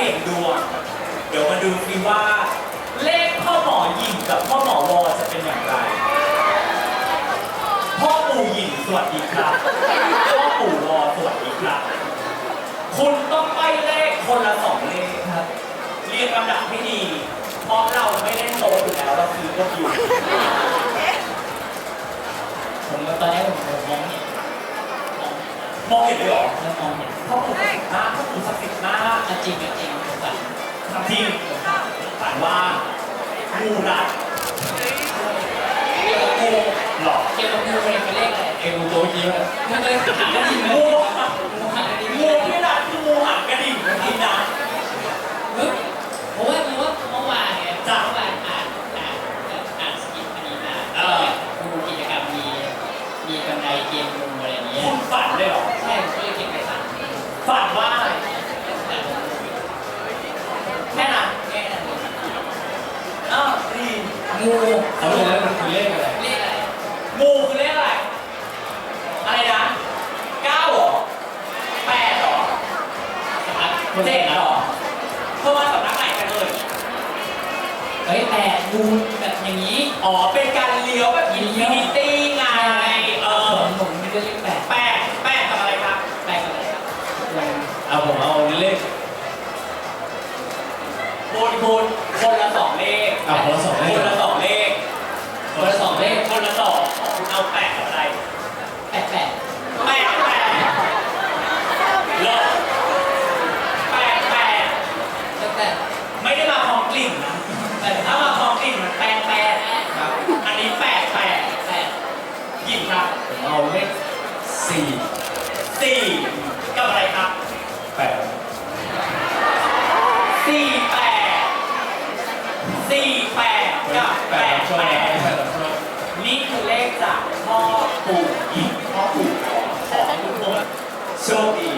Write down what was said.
สี่ยงดวง เดี๋ยวมาดูสิว่า เลขพ่อหมอหญิงกับพ่อหมอวอจะเป็นอย่างไร พ่อปู่หญิงสวัสดีครับพ่อปู่วอสวัสดีครับ คุณต้องไปเลขคนละสองเลขครับ เรียงลำดับให้ดี เพราะเราไม่ได้โตอยู่แล้วเราคือพวกอยู่ ผมตอนนี้ผมผมมองเห็นมองมองเห็นเลยเหรอเริ่มมองเห็นพ่อปู่ศักดิ์สิทธิ์มากพ่อปู่ศักดิ์สิทธิ์มากอะจริงอะจริงผมฝัน ทำทีมฝันว่างูรัดกูหรอเกี่ยวกับงูเป็นเลขอะไรเอ็มตัวเมื่อกี้ว่ามันเลยหางกระดิ่งงูงูหางกระดิ่งงูที่รัดคืองูหางกระดิ่งจริงนะเฮ้ยผมว่าผมว่าเมื่อวานเนี่ยเมื่อวานอ่านอ่านอ่านสกิปอันนี้มาดูกิจกรรมมีมีบันไดเกมงูอะไรอย่างเงี้ยคุณฝันเลยเหรอใช่ผมก็เลยเก็บไปฝันฝันว่า งูเขาเลยแล้วมันคือเลขอะไรเลขอะไรงูคือเลขอะไร อะไรนะเก้าหรอแปดหรอครับเจ็ดหรอเพิ่มมาสำนักไหนกันเลยเฮ้ยแปดงูแบบอย่างนี้ อ๋อ เป็นการเลี้ยวแบบอินฟินิตี้ไง เอผอมผมไม่ได้เลขแปดแปดแปดกับอะไรครับแปดกับอะไรครับเอาผมเอาเลขคูณคูณคนละสองเลข อะคนละสองเลข คนละสองเลข คนละสองเลข คนละสองคุณเอาแปดกับอะไร แปดแปด แปดแปดเลิกแปดแปด แปดแปด ไม่ได้มาพร้อมกลิ่นนะ แปด ถ้ามาพร้อมกลิ่นมันแปดแปด ครับ อันนี้แปดแปด แปด หยิบครับ ผม เอาเลขสี่สี่กับอะไรครับแปดสี่แปดสี่แปดกับแปดชอบแปแปดชอบนี่คือเลขจากพ่อปู่หญิงพ่อปู่ของของทุกคนโชคดี